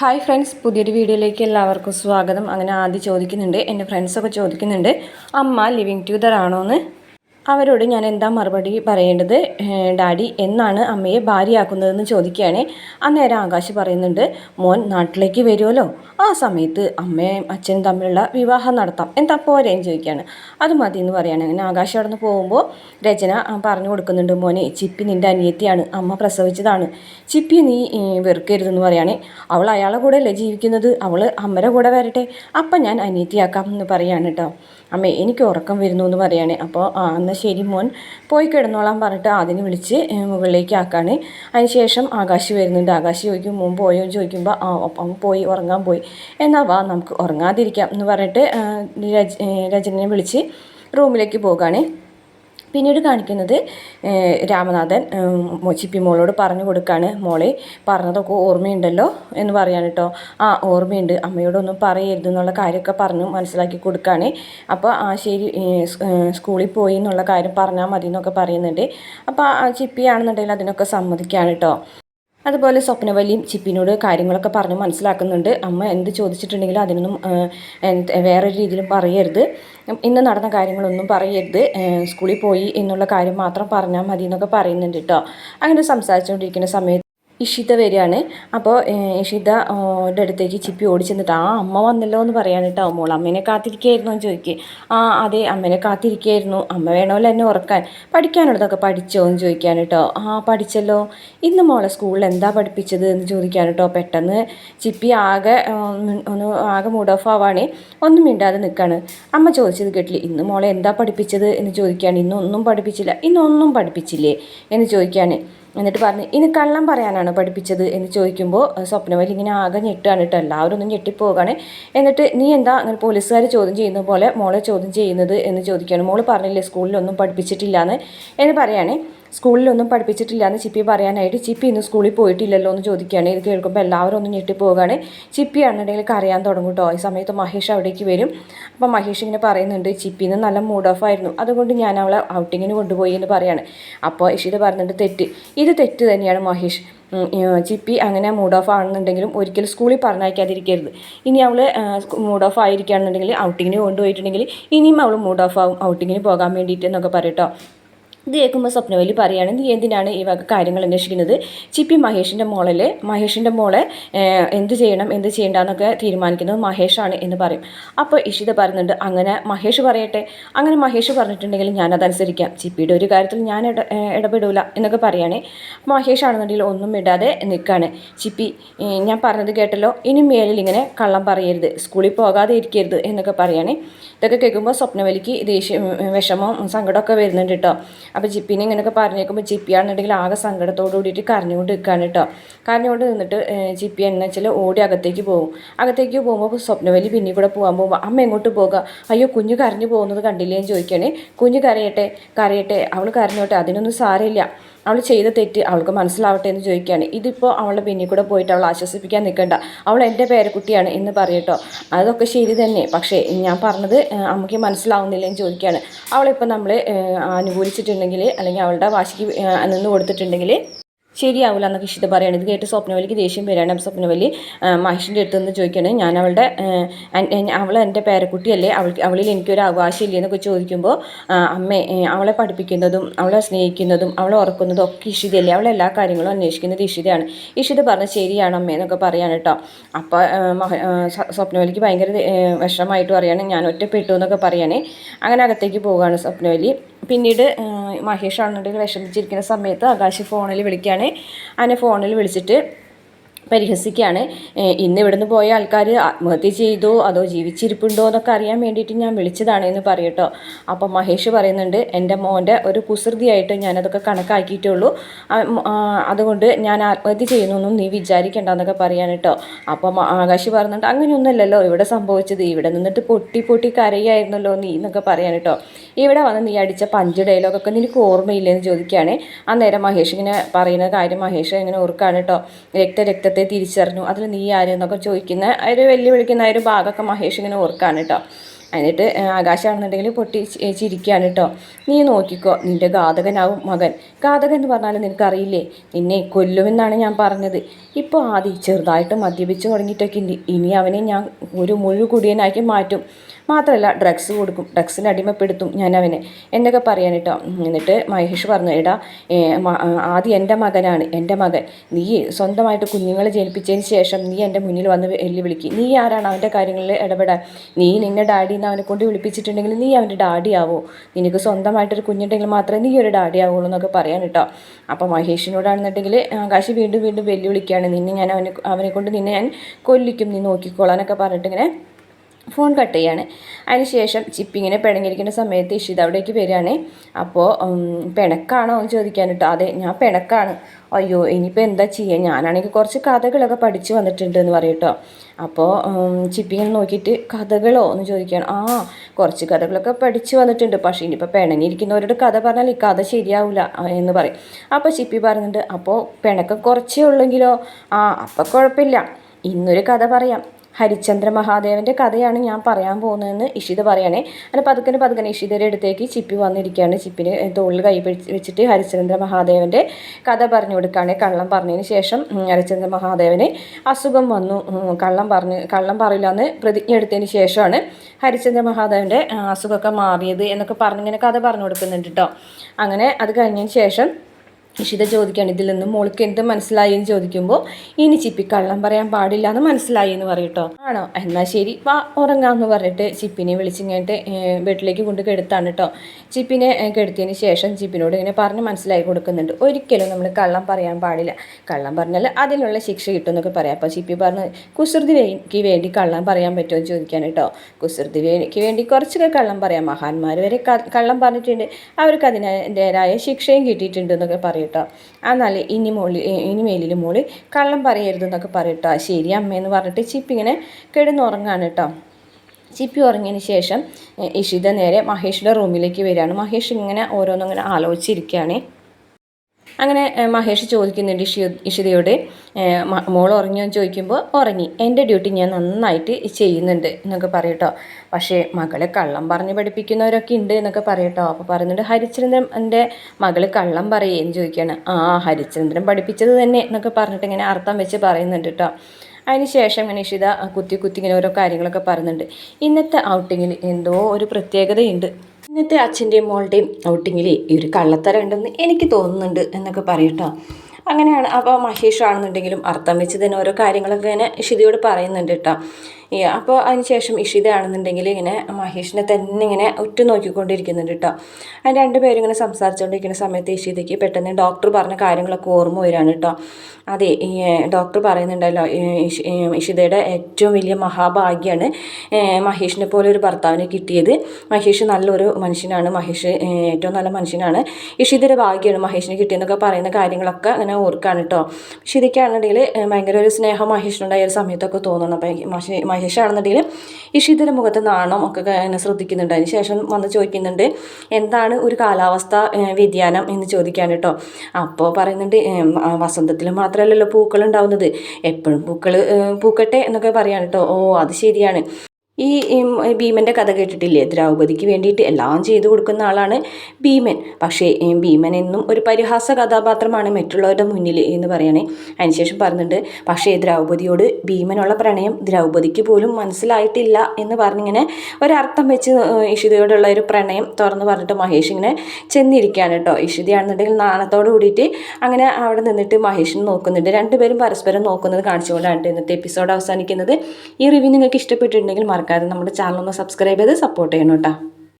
Hi friends പുതിയൊരു വീഡിയോയിലേക്ക് എല്ലാവർക്കും സ്വാഗതം. അങ്ങനെ ആദ്യം ചോദിക്കുന്നുണ്ട് എന്റെ ഫ്രണ്ട്സൊക്കെ ചോദിക്കുന്നുണ്ട് അമ്മ ലിവിങ് ടുഗദർ ആണോ എന്ന് അവരോട് ഞാൻ എന്താ മറുപടി പറയേണ്ടത്? ഡാഡി എന്നാണ് അമ്മയെ ഭാര്യയാക്കുന്നതെന്ന് ചോദിക്കുകയാണ്. അന്നേരം ആകാശ് പറയുന്നുണ്ട് മോൻ നാട്ടിലേക്ക് വരുമല്ലോ ആ സമയത്ത് അമ്മയും അച്ഛനും തമ്മിലുള്ള വിവാഹം നടത്താം. എന്താ പോരേന്ന് ചോദിക്കുകയാണ്. അത് മതി എന്ന് പറയുകയാണ് അങ്ങനെ ആകാശ് അവിടെ നിന്ന് പോകുമ്പോൾ രചന പറഞ്ഞു കൊടുക്കുന്നുണ്ട് മോനെ ചിപ്പി നിന്റെ അനിയത്തിയാണ്. അമ്മ പ്രസവിച്ചതാണ്. ചിപ്പി നീ വെറുക്കരുതെന്ന് പറയാണ്. അവൾ അയാളെ കൂടെ അല്ലേ ജീവിക്കുന്നത്? അവൾ അമ്മരെ കൂടെ വരട്ടെ. അപ്പം ഞാൻ അനിയത്തിയാക്കാം എന്ന് പറയുകയാണ് കേട്ടോ അമ്മേ എനിക്ക് ഉറക്കം വരുന്നു എന്ന് പറയാണ്. അപ്പോൾ എന്നാൽ ശരി മോൻ. പോയി കിടന്നോളാം പറഞ്ഞിട്ട് അതിന് വിളിച്ച് മുകളിലേക്ക് ആക്കാണ്. അതിനുശേഷം ആകാശ് വരുന്നുണ്ട്. ആകാശ് ചോദിക്കും മോൻ പോയോ? ചോദിക്കുമ്പോൾ ആ അവൻ പോയി ഉറങ്ങാൻ പോയി. എന്നാൽ വാ നമുക്ക് ഉറങ്ങാതിരിക്കാം എന്ന് പറഞ്ഞിട്ട് രജ ഏ, വിളിച്ച് റൂമിലേക്ക് പോകുകയാണ് പിന്നീട് കാണിക്കുന്നത് രാമനാഥൻ ചിപ്പി മോളോട് പറഞ്ഞു കൊടുക്കാണ്. മോളെ പറഞ്ഞതൊക്കെ ഓർമ്മയുണ്ടല്ലോ എന്ന് പറയാൻ കേട്ടോ. ആ ഓർമ്മയുണ്ട്. അമ്മയോടൊന്നും പറയരുത് എന്നുള്ള കാര്യമൊക്കെ പറഞ്ഞു മനസ്സിലാക്കി കൊടുക്കുകയാണ് അപ്പോൾ ആ ശരി സ്കൂളിൽ പോയി എന്നുള്ള കാര്യം പറഞ്ഞാൽ മതി എന്നൊക്കെ പറയുന്നുണ്ട്. അപ്പോൾ ആ ചിപ്പിയാണെന്നുണ്ടെങ്കിൽ അതിനൊക്കെ സമ്മതിക്കുകയാണ് കേട്ടോ. അതുപോലെ സ്വപ്നവലിയും ചിപ്പിനോട് കാര്യങ്ങളൊക്കെ പറഞ്ഞ് മനസ്സിലാക്കുന്നുണ്ട്. അമ്മ എന്ത് ചോദിച്ചിട്ടുണ്ടെങ്കിലും അതിനൊന്നും വേറൊരു രീതിയിലും പറയരുത്. ഇന്ന് നടന്ന കാര്യങ്ങളൊന്നും പറയരുത്. സ്കൂളിൽ പോയി എന്നുള്ള കാര്യം മാത്രം പറഞ്ഞാൽ മതി എന്നൊക്കെ പറയുന്നുണ്ട് കേട്ടോ അങ്ങനെ സംസാരിച്ചുകൊണ്ടിരിക്കുന്ന സമയത്ത് ഇഷിത വരികയാണ്. അപ്പോൾ ഇഷിത യുടെ അടുത്തേക്ക് ചിപ്പി ഓടിച്ചെന്നിട്ട് ആ അമ്മ വന്നല്ലോ എന്ന് പറയാൻ കേട്ടോ മോൾ അമ്മേനെ കാത്തിരിക്കുകയായിരുന്നു എന്ന് ചോദിക്കുക ആ അതെ അമ്മേനെ കാത്തിരിക്കുകയായിരുന്നു അമ്മ വേണമല്ലോ എന്നെ ഉറക്കാൻ. പഠിക്കാനുള്ളതൊക്കെ പഠിച്ചോ എന്ന് ചോദിക്കാൻ കേട്ടോ. ആ പഠിച്ചല്ലോ. ഇന്ന് മോളെ സ്കൂളിൽ എന്താ പഠിപ്പിച്ചത് എന്ന് ചോദിക്കാൻ കേട്ടോ. പെട്ടെന്ന് ചിപ്പി ആകെ ഒന്ന് ആകെ മൂഡ് ഓഫ് ആവാണ്. ഒന്നും മിണ്ടാതെ നിൽക്കുകയാണ് അമ്മ ചോദിച്ചത് കേട്ടില്ല ഇന്ന് മോളെ എന്താ പഠിപ്പിച്ചത്? എന്ന് ചോദിക്കുകയാണ് ഇന്നൊന്നും പഠിപ്പിച്ചില്ല. ഇന്നൊന്നും പഠിപ്പിച്ചില്ലേ? എന്ന് ചോദിക്കുകയാണ് എന്നിട്ട് പറഞ്ഞ് ഇനി കള്ളം പറയാനാണ് പഠിപ്പിച്ചത്. എന്ന് ചോദിക്കുമ്പോൾ സ്വപ്നവലി ഇങ്ങനെ ആകെ ഞെട്ടാണ് കേട്ടോ എല്ലാവരും ഒന്നും ഞെട്ടിപ്പോകാണ്. എന്നിട്ട് നീ എന്താ അങ്ങനെ പോലീസുകാർ ചോദ്യം ചെയ്യുന്ന പോലെ മോളെ ചോദ്യം ചെയ്യുന്നത്? എന്ന് ചോദിക്കുകയാണ്. മോൾ പറഞ്ഞില്ലേ സ്കൂളിലൊന്നും പഠിപ്പിച്ചിട്ടില്ല എന്ന് എന്ന് പറയാണ്. സ്കൂളിലൊന്നും പഠിപ്പിച്ചിട്ടില്ല എന്ന് ചിപ്പി പറയാനായിട്ട് ചിപ്പി ഇന്ന് സ്കൂളിൽ പോയിട്ടില്ലല്ലോ എന്ന് ചോദിക്കുകയാണ്. ഇത് കേൾക്കുമ്പോൾ എല്ലാവരും ഒന്ന് ഞെട്ടിപ്പോവുകയാണ്. ചിപ്പി ആണെന്നുണ്ടെങ്കിൽ കരയാൻ തുടങ്ങും കേട്ടോ ഈ സമയത്ത് മഹേഷ് അവിടേക്ക് വരും. അപ്പോൾ മഹേഷ് ഇങ്ങനെ പറയുന്നുണ്ട് ചിപ്പിന്ന് നല്ല മൂഡ് ഓഫ് ആയിരുന്നു. അതുകൊണ്ട് ഞാൻ അവളെ ഔട്ടിങ്ങിന് കൊണ്ടുപോയി എന്ന് പറയാണ്. അപ്പോൾ ഇഷിത് പറഞ്ഞിട്ട് തെറ്റ്. ഇത് തെറ്റ് തന്നെയാണ് മഹേഷ്. ചിപ്പി അങ്ങനെ മൂഡ് ഓഫ് ആണെന്നുണ്ടെങ്കിലും ഒരിക്കലും സ്കൂളിൽ പറഞ്ഞയക്കാതിരിക്കരുത്. ഇനി അവൾ മൂഡ് ഓഫ് ആയിരിക്കുകയാണെന്നുണ്ടെങ്കിൽ ഔട്ടിങ്ങിന് കൊണ്ടുപോയിട്ടുണ്ടെങ്കിൽ ഇനിയും അവൾ മൂഡ് ഓഫ് ആവും ഔട്ടിങ്ങിന് പോകാൻ വേണ്ടിയിട്ട് എന്നൊക്കെ പറയട്ടോ ഇത് കേൾക്കുമ്പോൾ സ്വപ്നവലി പറയാണ് നീ എന്തിനാണ് ഈ വക കാര്യങ്ങൾ അന്വേഷിക്കുന്നത്? ചിപ്പി മഹേഷിന്റെ മോളല്ലേ മഹേഷിന്റെ മോളെ എന്ത് ചെയ്യണം എന്ത് ചെയ്യണ്ടെന്നൊക്കെ തീരുമാനിക്കുന്നത് മഹേഷാണ് എന്ന് പറയും. അപ്പോൾ ഇഷിത പറയുന്നുണ്ട് അങ്ങനെ മഹേഷ് പറയട്ടെ. അങ്ങനെ മഹേഷ് പറഞ്ഞിട്ടുണ്ടെങ്കിൽ ഞാനതനുസരിക്കാം ചിപ്പിയുടെ ഒരു കാര്യത്തിൽ ഞാൻ ഇട ഇടപെടൂല എന്നൊക്കെ പറയുകയാണെ മഹേഷ് ആണെന്നുണ്ടെങ്കിൽ ഒന്നും ഇടാതെ നിൽക്കുകയാണ് ചിപ്പി ഞാൻ പറഞ്ഞത് കേട്ടല്ലോ ഇനി മേലിൽ ഇങ്ങനെ കള്ളം പറയരുത് സ്കൂളിൽ പോകാതെ ഇരിക്കരുത് എന്നൊക്കെ പറയുകയാണെ ഇതൊക്കെ കേൾക്കുമ്പോൾ സ്വപ്നവലിക്ക് ദേഷ്യം വിഷമവും സങ്കടമൊക്കെ വരുന്നുണ്ട് കേട്ടോ അപ്പോൾ ജിപ്പിനെ ഇങ്ങനെയൊക്കെ പറഞ്ഞേക്കുമ്പോൾ ജിപ്പിയാണെന്നുണ്ടെങ്കിൽ ആകെ സങ്കടത്തോടു കൂടിയിട്ട് കരഞ്ഞുകൊണ്ട് നിൽക്കുകയാണ് കേട്ടോ. കരഞ്ഞുകൊണ്ട് നിന്നിട്ട് ജിപ്പി എന്ന് വെച്ചാൽ ഓടി അകത്തേക്ക് പോകും. അകത്തേക്ക് പോകുമ്പോൾ സ്വപ്നവലി പിന്നെ കൂടെ പോകാൻ പോകുമ്പോൾ അമ്മ എങ്ങോട്ട് പോകുക അയ്യോ കുഞ്ഞു കരഞ്ഞു പോകുന്നത് കണ്ടില്ലേ? എന്ന് ചോദിക്കുകയാണ്. കുഞ്ഞു കരയട്ടെ കരയട്ടെ. അവൾ കരഞ്ഞോട്ടെ. അതിനൊന്നും സാരമില്ല. അവൾ ചെയ്ത തെറ്റ് അവൾക്ക് മനസ്സിലാവട്ടെ എന്ന് ചോദിക്കുകയാണ്. ഇതിപ്പോൾ അവളുടെ പിന്നിൽ കൂടെ പോയിട്ട് അവൾ ആശ്വസിപ്പിക്കാൻ നിൽക്കണ്ട. അവൾ എന്റെ പേരക്കുട്ടിയാണ് എന്ന് പറയട്ടോ. അതൊക്കെ ശരി തന്നെ. പക്ഷേ ഞാൻ പറഞ്ഞത് അമ്മയ്ക്ക് മനസ്സിലാവുന്നില്ല എന്ന് ചോദിക്കുകയാണ്. അവളിപ്പോൾ നമ്മൾ അനുകൂലിച്ചിട്ടുണ്ടെങ്കിൽ അല്ലെങ്കിൽ അവളുടെ വാശിക്ക് നിന്ന് കൊടുത്തിട്ടുണ്ടെങ്കിൽ ശരിയാവില്ല എന്നൊക്കെ ഇഷിത പറയുകയാണ് ഇത് കേട്ട് സ്വപ്നവലിക്ക് ദേഷ്യം വരികയാണ്. സ്വപ്നവലി മഹേഷിന്റെ അടുത്ത് നിന്ന് ചോദിക്കുകയാണ് ഞാൻ അവളുടെ അവൾ എന്റെ പേരക്കുട്ടിയല്ലേ? അവൾക്ക് അവളിൽ എനിക്കൊരു അവകാശമില്ലേ? എന്നൊക്കെ ചോദിക്കുമ്പോൾ അമ്മ അവളെ പഠിപ്പിക്കുന്നതും അവളെ സ്നേഹിക്കുന്നതും അവളെ ഉറക്കുന്നതും ഒക്കെ ഇഷിതയല്ലേ? അവളെ എല്ലാ കാര്യങ്ങളും അന്വേഷിക്കുന്നത് ഇഷിതയാണ്. ഇഷിത പറഞ്ഞ ശരിയാണ് അമ്മ എന്നൊക്കെ പറയാണ് കേട്ടോ. അപ്പോൾ സ്വപ്നവലിക്ക് ഭയങ്കര വിഷമമായിട്ട് പറയാണ് ഞാൻ ഒറ്റപ്പെട്ടു എന്നൊക്കെ പറയുകയാണ് അങ്ങനെ അകത്തേക്ക് പോവുകയാണ് സ്വപ്നവലി. പിന്നീട് മഹേഷ് ആണെന്നുണ്ടെങ്കിൽ വിഷമിച്ചിരിക്കുന്ന സമയത്ത് ആകാശ് ഫോണിൽ വിളിക്കുകയാണ്. അങ്ങനെ ഫോണിൽ വിളിച്ചിട്ട് പരിഹസിക്കുകയാണ്. ഇന്ന് ഇവിടുന്ന് പോയ ആൾക്കാർ ആത്മഹത്യ ചെയ്തു അതോ ജീവിച്ചിരിപ്പുണ്ടോ എന്നൊക്കെ അറിയാൻ വേണ്ടിയിട്ട് ഞാൻ വിളിച്ചതാണ് എന്ന് പറയട്ടോ. അപ്പോൾ മഹേഷ് പറയുന്നുണ്ട് എന്റെ മോന്റെ ഒരു കുസൃതിയായിട്ട് ഞാനതൊക്കെ കണക്കാക്കിയിട്ടുള്ളൂ അതുകൊണ്ട് ഞാൻ ആത്മഹത്യ ചെയ്യുന്നൊന്നും നീ വിചാരിക്കേണ്ട എന്നൊക്കെ പറയാൻ കേട്ടോ അപ്പോൾ മ- ആകാശ് പറയുന്നുണ്ട് അങ്ങനെയൊന്നുമല്ലല്ലോ ഇവിടെ സംഭവിച്ചത്. ഇവിടെ നിന്നിട്ട് പൊട്ടി പൊട്ടി കരയായിരുന്നല്ലോ നീ എന്നൊക്കെ പറയാൻ കേട്ടോ ഇവിടെ വന്ന് നീ അടിച്ച പഞ്ച് ഡയലോഗൊക്കെ നിനക്ക് ഓർമ്മയില്ലെന്ന് ചോദിക്കുകയാണ്. അന്നേരം മഹേഷ് ഇങ്ങനെ പറയുന്ന കാര്യം മഹേഷ് ഇങ്ങനെ ഓർക്കാണ് കേട്ടോ രക്ത രക്തത്തെ തിരിച്ചറിഞ്ഞു. അതിൽ നീ ആര്? എന്നൊക്കെ ചോദിക്കുന്ന ഒരു വെല്ലുവിളിക്കുന്ന ഒരു ഭാഗമൊക്കെ മഹേഷ് ഇങ്ങനെ ഓർക്കാണ് കേട്ടോ എന്നിട്ട് ആകാശമാണെന്നുണ്ടെങ്കിൽ പൊട്ടി ചിരിക്കുകയാണ് കേട്ടോ നീ നോക്കിക്കോ നിന്റെ ഘാതകനാവും മകൻ. ഘാതകൻ എന്ന് പറഞ്ഞാൽ നിനക്കറിയില്ലേ? നിന്നെ കൊല്ലുമെന്നാണ് ഞാൻ പറഞ്ഞത്. ഇപ്പോൾ ആദ്യം ചെറുതായിട്ട് മദ്യപിച്ച് തുടങ്ങിയിട്ടൊക്കെ ഇനി അവനെ ഞാൻ ഒരു മുഴു കുടിയനാക്കി മാറ്റും. മാത്രമല്ല ഡ്രഗ്സ് കൊടുക്കും. ഡ്രഗ്സിന് അടിമപ്പെടുത്തും ഞാൻ അവനെ എന്നൊക്കെ പറയാൻ കേട്ടോ എന്നിട്ട് മഹേഷ് പറഞ്ഞു എടാ ആദ്യം എന്റെ മകനാണ്. എന്റെ മകൻ. നീ സ്വന്തമായിട്ട് കുഞ്ഞുങ്ങളെ ജനിപ്പിച്ചതിന് ശേഷം നീ എന്റെ മുന്നിൽ വന്ന് വെല്ലുവിളിക്കും നീ ആരാണ്? അവന്റെ കാര്യങ്ങളിൽ ഇടപെടാൻ. നീ നിന്നെ ഡാഡി എന്ന് അവനെ കൊണ്ട് വിളിപ്പിച്ചിട്ടുണ്ടെങ്കിൽ നീ അവന്റെ ഡാഡി ആവോ? നിനക്ക് സ്വന്തമായിട്ടൊരു കുഞ്ഞുണ്ടെങ്കിൽ മാത്രമേ നീ ഒരു ഡാഡി ആവുള്ളൂ എന്നൊക്കെ പറയാൻ കേട്ടോ അപ്പോൾ മഹേഷിനോടാണെന്നുണ്ടെങ്കിൽ ആകാശ് വീണ്ടും വീണ്ടും വെല്ലുവിളിക്കുകയാണ്. നിന്നെ ഞാൻ അവനെ അവനെ കൊണ്ട് നിന്നെ ഞാൻ കൊല്ലിക്കും. നീ നോക്കിക്കോളാനൊക്കെ പറഞ്ഞിട്ട് ഇങ്ങനെ ഫോൺ കട്ട് ചെയ്യാണ്. അതിനുശേഷം ചിപ്പിങ്ങനെ പിണങ്ങിയിരിക്കുന്ന സമയത്ത് ഇഷിത അവിടേക്ക് വരികയാണ്. അപ്പോൾ പിണക്കാണോ എന്ന് ചോദിക്കാൻ കേട്ടോ അതെ ഞാൻ പിണക്കാണ്. അയ്യോ ഇനിയിപ്പോൾ എന്താ ചെയ്യുക ഞാനാണെങ്കിൽ കുറച്ച് കഥകളൊക്കെ പഠിച്ചു വന്നിട്ടുണ്ട് എന്ന് പറയട്ടോ അപ്പോൾ ചിപ്പിങ്ങനെ നോക്കിയിട്ട് കഥകളോ എന്ന് ചോദിക്കുകയാണ്. ആ കുറച്ച് കഥകളൊക്കെ പഠിച്ചു വന്നിട്ടുണ്ട്. പക്ഷേ ഇനിയിപ്പോൾ പിണങ്ങിയിരിക്കുന്നവരോട് കഥ പറഞ്ഞാൽ ഈ കഥ ശരിയാവില്ല എന്ന് പറയും. അപ്പോൾ ചിപ്പി പറഞ്ഞിട്ടുണ്ട് അപ്പോൾ പിണക്കം കുറച്ചേ ഉള്ളെങ്കിലോ? ആ അപ്പോൾ കുഴപ്പമില്ല. ഇന്നൊരു കഥ പറയാം. ഹരിചന്ദ്ര മഹാദേവന്റെ കഥയാണ് ഞാൻ പറയാൻ പോകുന്നതെന്ന് ഇഷിത പറയണേ. അങ്ങനെ പതുക്കനെ പതുക്കനെ ഇഷിതയുടെ അടുത്തേക്ക് ചിപ്പി വന്നിരിക്കുകയാണ്. ചിപ്പിന് തോളിൽ കൈ വെച്ചിട്ട് ഹരിചന്ദ്ര മഹാദേവന്റെ കഥ പറഞ്ഞു കൊടുക്കുകയാണ്. കള്ളം പറഞ്ഞതിന് ശേഷം ഹരിചന്ദ്ര മഹാദേവന് അസുഖം വന്നു. കള്ളം പറഞ്ഞ് കള്ളം പറയില്ല എന്ന് പ്രതിജ്ഞ എടുത്തതിന് ശേഷമാണ് ഹരിചന്ദ്ര മഹാദേവന്റെ അസുഖമൊക്കെ മാറിയത് എന്നൊക്കെ പറഞ്ഞിങ്ങനെ കഥ പറഞ്ഞു കൊടുക്കുന്നുണ്ട് കേട്ടോ അങ്ങനെ അത് കഴിഞ്ഞതിന് ശേഷം ഇഷിത ചോദിക്കുകയാണ് ഇതിൽ നിന്നും മോൾക്ക് എന്ത് മനസ്സിലായി? എന്ന് ചോദിക്കുമ്പോൾ ഇനി ചിപ്പി കള്ളം പറയാൻ പാടില്ല എന്ന് മനസ്സിലായി എന്ന് പറയട്ടോ ആണോ? എന്നാൽ ശരി വാ ഉറങ്ങാമെന്ന് പറഞ്ഞിട്ട് ചിപ്പിനെ വിളിച്ചിങ്ങോട്ട് വീട്ടിലേക്ക് കൊണ്ട് കെടുത്താണ് കേട്ടോ ചിപ്പിനെ കെടുത്തിയതിന് ശേഷം ചിപ്പിനോട് ഇങ്ങനെ പറഞ്ഞ് മനസ്സിലായി കൊടുക്കുന്നുണ്ട്. ഒരിക്കലും നമ്മൾ കള്ളം പറയാൻ പാടില്ല. കള്ളം പറഞ്ഞാൽ അതിനുള്ള ശിക്ഷ കിട്ടും എന്നൊക്കെ പറയാം. അപ്പോൾ ചിപ്പി പറഞ്ഞ് കുസൃതിക്ക് വേണ്ടി കള്ളം പറയാൻ പറ്റുമോ? എന്ന് ചോദിക്കാൻ കേട്ടോ കുസൃതിക്ക് വേണ്ടി കുറച്ചൊക്കെ കള്ളം പറയാം. മഹാന്മാർ വരെ കള്ളം പറഞ്ഞിട്ടുണ്ട്. അവർക്ക് അതിന്റെതായ ശിക്ഷയും കിട്ടിയിട്ടുണ്ട് എന്നൊക്കെ പറയും കേട്ടോ. എന്നാൽ ഇനി മോളി ഇനി മേലിൽ മോളി കള്ളം പറയരുതെന്നൊക്കെ പറയട്ടോ. ശരി അമ്മയെന്ന് പറഞ്ഞിട്ട് ചിപ്പി ഇങ്ങനെ കിടന്നുറങ്ങാണ് കേട്ടോ. ചിപ്പി ഉറങ്ങിയതിന് ശേഷം ഇഷിത നേരെ മഹേഷിന്റെ റൂമിലേക്ക് വരികയാണ്. മഹേഷ് ഇങ്ങനെ ഓരോന്നും ഇങ്ങനെ ആലോചിച്ചിരിക്കുകയാണ്. അങ്ങനെ മഹേഷ് ചോദിക്കുന്നുണ്ട് ഇഷി ഇഷിതയോട് മോൾ ഉറങ്ങിയോ എന്ന് ചോദിക്കുമ്പോൾ ഉറങ്ങി. എന്റെ ഡ്യൂട്ടി ഞാൻ നന്നായിട്ട് ചെയ്യുന്നുണ്ട് എന്നൊക്കെ പറയട്ടോ പക്ഷേ മകളെ കള്ളം പറഞ്ഞ് പഠിപ്പിക്കുന്നവരൊക്കെ ഉണ്ട് എന്നൊക്കെ പറയട്ടോ അപ്പോൾ പറയുന്നുണ്ട് ഹരിചന്ദ്രൻ എന്റെ മകൾ കള്ളം പറയേ എന്ന് ചോദിക്കുകയാണ് ആ ഹരിചന്ദ്രൻ പഠിപ്പിച്ചത് തന്നെ എന്നൊക്കെ പറഞ്ഞിട്ട് ഇങ്ങനെ അർത്ഥം വെച്ച് പറയുന്നുണ്ട് കേട്ടോ അതിനുശേഷം ഇങ്ങനെ ഇഷിത കുത്തി കുത്തി ഇങ്ങനെ ഓരോ കാര്യങ്ങളൊക്കെ പറയുന്നുണ്ട്. ഇന്നത്തെ ഔട്ടിങ്ങിൽ എന്തോ ഒരു പ്രത്യേകതയുണ്ട്. ഇന്നത്തെ അച്ഛന്റെയും മോളുടെയും ഔട്ടിങ്ങിൽ ഈ ഒരു കള്ളത്തരം ഉണ്ടെന്ന് എനിക്ക് തോന്നുന്നുണ്ട് എന്നൊക്കെ പറയട്ടോ അങ്ങനെയാണ്. അപ്പോൾ മഹേഷ് ആണെന്നുണ്ടെങ്കിലും അർത്ഥം വെച്ച് തന്നെ ഓരോ കാര്യങ്ങളൊക്കെ ഇങ്ങനെ ഷിതിയോട് പറയുന്നുണ്ട് കേട്ടോ അപ്പോൾ അതിനുശേഷം ഇഷിത ആണെന്നുണ്ടെങ്കിൽ ഇങ്ങനെ മഹേഷിനെ തന്നെ ഇങ്ങനെ ഉറ്റു നോക്കിക്കൊണ്ടിരിക്കുന്നുണ്ട് കേട്ടോ അതിന് രണ്ടുപേരും ഇങ്ങനെ സംസാരിച്ചുകൊണ്ടിരിക്കുന്ന സമയത്ത് ഇഷിതയ്ക്ക് പെട്ടെന്ന് ഡോക്ടർ പറഞ്ഞ കാര്യങ്ങളൊക്കെ ഓർമ്മ വരികയാണ് കേട്ടോ അതെ ഈ ഡോക്ടർ പറയുന്നുണ്ടല്ലോ ഇഷിതയുടെ ഏറ്റവും വലിയ മഹാഭാഗ്യമാണ് മഹേഷിനെ പോലെ ഒരു ഭർത്താവിനെ കിട്ടിയത്. മഹേഷ് നല്ലൊരു മനുഷ്യനാണ് മഹേഷ് ഏറ്റവും നല്ല മനുഷ്യനാണ്. ഇഷിതയുടെ ഭാഗ്യമാണ് മഹേഷിന് കിട്ടിയെന്നൊക്കെ പറയുന്ന കാര്യങ്ങളൊക്കെ അങ്ങനെ ഓർക്കാണ് കേട്ടോ ഇഷിതയ്ക്കാണെന്നുണ്ടെങ്കിൽ ഭയങ്കര ഒരു സ്നേഹം മഹേഷിനുണ്ടായ ഒരു സമയത്തൊക്കെ തോന്നണം അപ്പം മഹേ മഹേഷ് ആണെന്നുണ്ടെങ്കിൽ ഇഷിതയുടെ മുഖത്ത് നാണം ഒക്കെ ശ്രദ്ധിക്കുന്നുണ്ട്. അതിന് ശേഷം വന്ന് ചോദിക്കുന്നുണ്ട് എന്താണ് ഒരു കാലാവസ്ഥ വ്യതിയാനം? എന്ന് ചോദിക്കാൻ കേട്ടോ അപ്പോൾ പറയുന്നുണ്ട് വസന്തത്തിൽ മാത്രമല്ലല്ലോ പൂക്കൾ ഉണ്ടാവുന്നത്. എപ്പോഴും പൂക്കൾ പൂക്കട്ടെ എന്നൊക്കെ പറയാൻ കേട്ടോ ഓ അത് ശരിയാണ്. ഈ ഭീമന്റെ കഥ കേട്ടിട്ടില്ലേ? ദ്രൗപതിക്ക് വേണ്ടിയിട്ട് എല്ലാം ചെയ്തു കൊടുക്കുന്ന ആളാണ് ഭീമൻ. പക്ഷേ ഭീമൻ എന്നും ഒരു പരിഹാസ കഥാപാത്രമാണ് മറ്റുള്ളവരുടെ മുന്നിൽ എന്ന് പറയണേ. അതിനുശേഷം പറഞ്ഞിട്ട് പക്ഷേ ദ്രൗപതിയോട് ഭീമനുള്ള പ്രണയം ദ്രൗപതിക്ക് പോലും മനസ്സിലായിട്ടില്ല എന്ന് പറഞ്ഞിങ്ങനെ ഒരർത്ഥം വെച്ച് ഇഷിതയോടുള്ള ഒരു പ്രണയം തുറന്ന് പറഞ്ഞിട്ട് മഹേഷ് ഇങ്ങനെ ചെന്നിരിക്കുകയാണ് കേട്ടോ. ഇഷിതയാണെന്നുണ്ടെങ്കിൽ നാണത്തോട് കൂടിയിട്ട് അങ്ങനെ അവിടെ നിന്നിട്ട് മഹേഷിനെ നോക്കുന്നുണ്ട്. രണ്ടുപേരും പരസ്പരം നോക്കുന്നത് കാണിച്ചുകൊണ്ടാണ് ഇന്നത്തെ എപ്പിസോഡ് അവസാനിക്കുന്നത്. ഈ റിവ്യൂ നിങ്ങൾക്ക് ഇഷ്ടപ്പെട്ടിട്ടുണ്ടെങ്കിൽ മറക്കാതെ നമ്മുടെ ചാനൽ ഒന്ന് സബ്സ്ക്രൈബ് ചെയ്ത് സപ്പോർട്ട് ചെയ്യണം കേട്ടോ